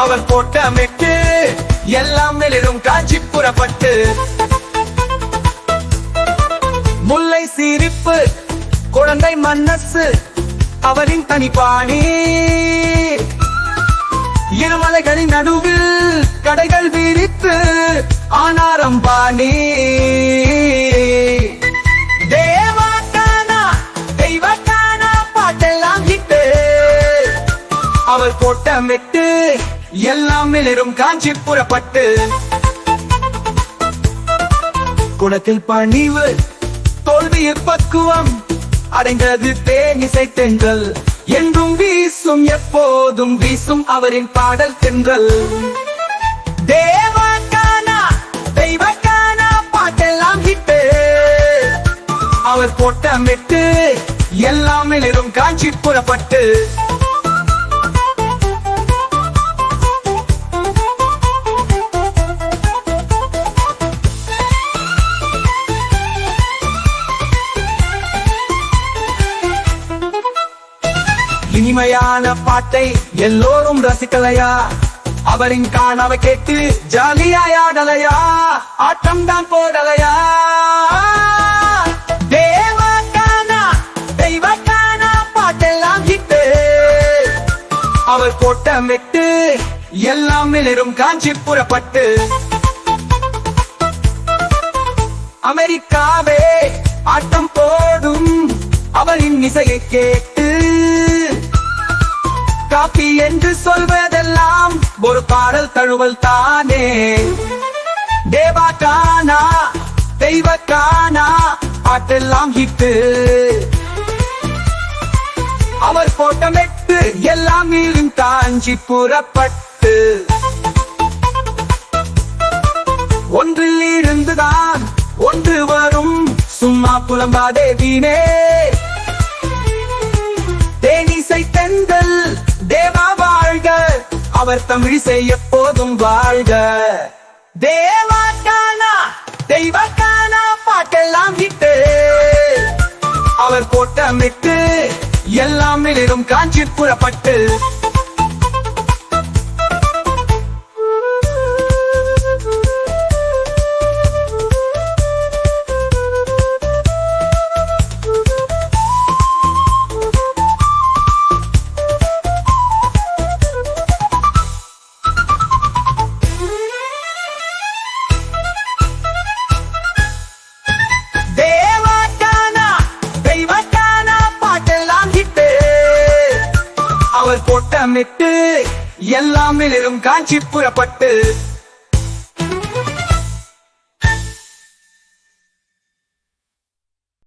அவர் போட்டமிட்டு எல்லாம் வெளிரும் காட்சி புறப்பட்டு முல்லை சிரிப்பு குழந்தை மன்னசு அவரின் தனிப்பாணி இருமலைகளின் நடுவில் கடைகள் விரித்து ஆனாரம் பாணி. தேவாக்கானா தெய்வக்கானா பாட்டெல்லாம் ஹிட்டு அவர் கோட்டமிட்டு எல்லாம் மிளிரும் காஞ்சி புறப்பட்டு. குணத்தில் பணிவு தோல்வியில் பக்குவம் அடைந்தது தேனிசை தென்றல். என்றும் வீசும் எப்போதும் வீசும் அவரின் பாடல் தென்றல். தேவக்கானா தெய்வக்கானா பாட்டெல்லாம் ஹிட்டு. அவர் போட்டமிட்டு எல்லாம் மிளிரும் காஞ்சி புறப்பட்டு. இனிமையான பாட்டை எல்லோரும் ரசிக்கலையா? அவரின் காணவ கேட்டு ஜாலியாயாடலையா ஆட்டம் தான் போடலையா? தேவக்கானா தெய்வக்கானா பாட்டெல்லாம் ஹிட்டு. அவர் கோட்டமிட்டு எல்லாம் நிலரும் காஞ்சி புறப்பட்டு. அமெரிக்காவே ஆட்டம் போடும் அவரின் இசையை கேட்டு காப்பி என்று சொல்வதெல்லாம் ஒரு பாடல் தழுவல் தானே. தேவா கானா தெய்வ கானா பாட்டெல்லாம் ஹிட்டு. அவர் போட்டமிட்டு எல்லாம் மீறும் காஞ்சி புறப்பட்டு. ஒன்றில் இருந்துதான் ஒன்று வரும். சும்மா புலம்பாதே வீணே. அவர் தமிழிசை எப்போதும் வாழ்க. தேவா கானா தெய்வ கானா பாட்டெல்லாம் விட்டு. அவர் போட்ட மிட்டு எல்லாம் மிளிரும் காஞ்சி புறப்பட்டு. அவர் போட்டமிட்டு எல்லாம் மிளிரும் காஞ்சி புறப்பட்டு